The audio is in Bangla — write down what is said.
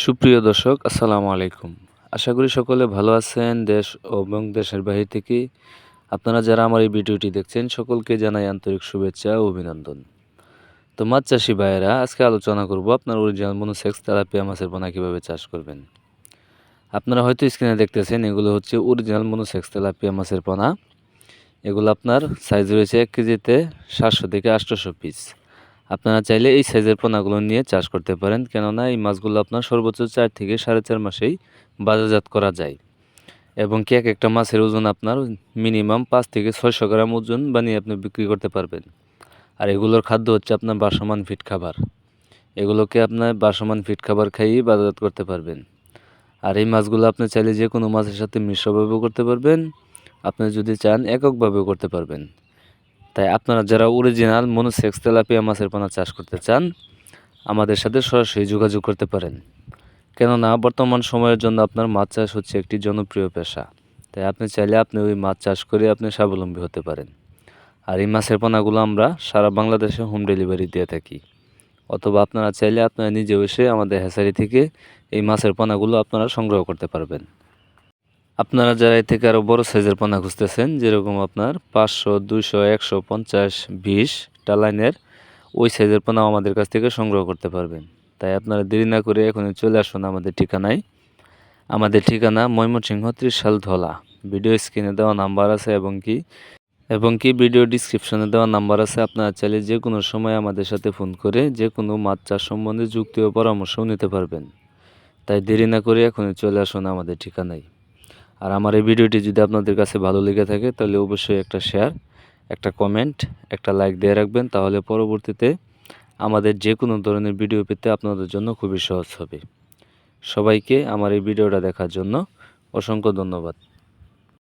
সুপ্রিয় দর্শক, আসসালামু আলাইকুম। আশা করি সকলে ভালো আছেন দেশ এবং দেশের বাহির থেকে। আপনারা যারা আমার এই ভিডিওটি দেখছেন, সকলকে জানাই আন্তরিক শুভেচ্ছা ও অভিনন্দন। তো মাছ চাষি ভাইয়েরা, আজকে আলোচনা করব আপনার অরিজিনাল মনোসেক্স তেলাপিয়া মাছের পোনা কীভাবে চাষ করবেন। আপনারা হয়তো স্ক্রিনে দেখতেছেন, এগুলো হচ্ছে অরিজিনাল মনোসেক্স তেলাপিয়া মাছের পোনা। এগুলো আপনার সাইজ রয়েছে এক কেজিতে সাতশো থেকে আটশোশো পিস। আপনারা চাইলে এই সাইজের পোনাগুলো নিয়ে চাষ করতে পারেন। কেননা এই মাছগুলো আপনার সর্বোচ্চ চার থেকে সাড়ে চার মাসেই বাজারজাত করা যায়। এবং কি এক একটা মাছের ওজন আপনার মিনিমাম পাঁচ থেকে ছয়শো গ্রাম ওজন বানিয়ে আপনি বিক্রি করতে পারবেন। আর এগুলোর খাদ্য হচ্ছে আপনার বাসমান ফিট খাবার। এগুলোকে আপনার বাসমান ফিট খাবার খাইয়েই বাজারজাত করতে পারবেন। আর এই মাছগুলো আপনি চাইলে যে কোনো মাছের সাথে মিশ্রভাবেও করতে পারবেন। আপনি যদি চান এককভাবেও করতে পারবেন। তাই আপনারা যারা অরিজিনাল মনোসেক্স তেলাপিয়া মাছের পোনা চাষ করতে চান, আমাদের সাথে সরাসরি যোগাযোগ করতে পারেন। কেননা, বর্তমান সময়ের জন্য আপনার মাছ চাষ হচ্ছে একটি জনপ্রিয় পেশা। তাই আপনি চাইলে আপনি ওই মাছ চাষ করে আপনি স্বাবলম্বী হতে পারেন। আর এই মাছের পোনাগুলো আমরা সারা বাংলাদেশে হোম ডেলিভারি দিয়ে থাকি। অথবা আপনারা চাইলে আপনারা নিজে এসে আমাদের হ্যাচারি থেকে এই মাছের পোনাগুলো আপনারা সংগ্রহ করতে পারবেন। আপনারা যারা এর থেকে আরও বড় সাইজের পোনা খুঁজতেছেন, যেরকম আপনার পাঁচশো, দুইশো, একশো, পঞ্চাশ, বিশ টালাইনের ওই সাইজের পোনাও আমাদের কাছ থেকে সংগ্রহ করতে পারবেন। তাই আপনারা দেরি না করে এখনই চলে আসুন আমাদের ঠিকানায়। আমাদের ঠিকানা ময়মনসিংহ ত্রিশাল ধলা। ভিডিও স্ক্রিনে দেওয়া নাম্বার আছে এবং কি এবং কি ভিডিও ডিসক্রিপশনে দেওয়া নাম্বার আছে, আপনারা চাইলে যে কোনো সময় আমাদের সাথে ফোন করে যে কোনো মাছ চাষ সম্বন্ধে যুক্তি ও পরামর্শও নিতে পারবেন। তাই দেরি না করে এখনই চলে আসুন আমাদের ঠিকানায়। আর আমার এই ভিডিওটি যদি আপনাদের কাছে ভালো লেগে থাকে, তাহলে অবশ্যই একটা শেয়ার একটা কমেন্ট একটা লাইক দিয়ে রাখবেন, তাহলে পরবর্তীতে আমাদের যে কোনো ধরনের ভিডিও পেতে আপনাদের জন্য খুবই সহজ হবে। সবাইকে আমার এই ভিডিওটা দেখার জন্য অসংখ্য ধন্যবাদ।